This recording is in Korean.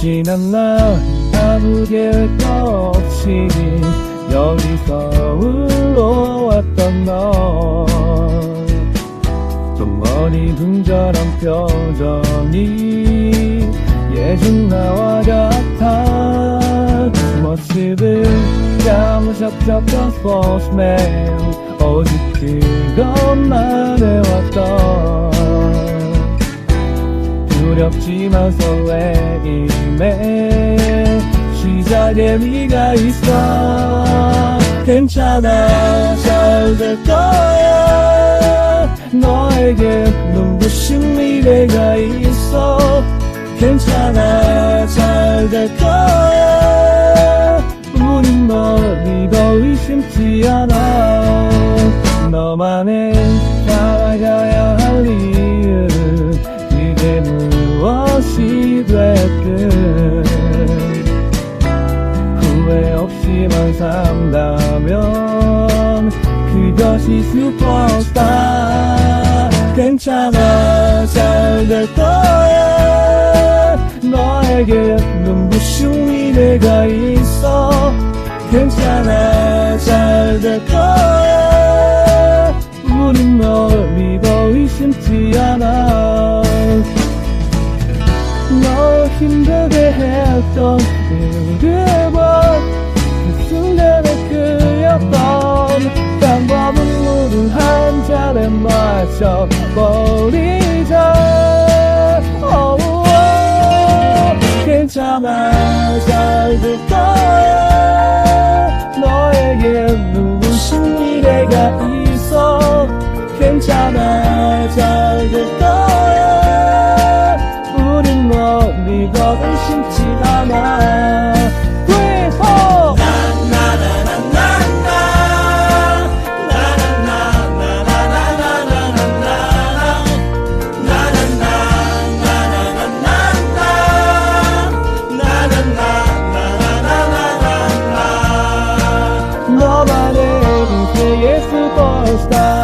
지난 날 아무 계획 없이 여기 서울로 왔던 너. 좀 어리둥절한 표정이 예전 나와 같아. 모습을 까무잡잡던 스포츠맨 오직 그것만 두렵지만 설레임에 시작에 네가 있어. 괜찮아. 잘 될 거야. 너에게 눈부신 미래가 있어. 괜찮아. 잘 될 거야. 우린 널 믿어 의심치 않아. 너만의 살아가야 없이만 산다면 그것이 슈퍼스타 괜찮아 잘 될 거야. 너에게 눈부신 미래가 있어. 괜찮아 잘 될 거야. 우린 널 믿어 의심치 않아. 널 힘들게 했던 그대와 한순간에 그렸던 평범한 물을 한 잔에 마셔버리자. oh, oh, 괜찮아. 잘될 거야. 너에게 눈부신 미래가 있어? 괜찮아. 잘될 거야. 우린 너 믿어 의심치 않아 resposta.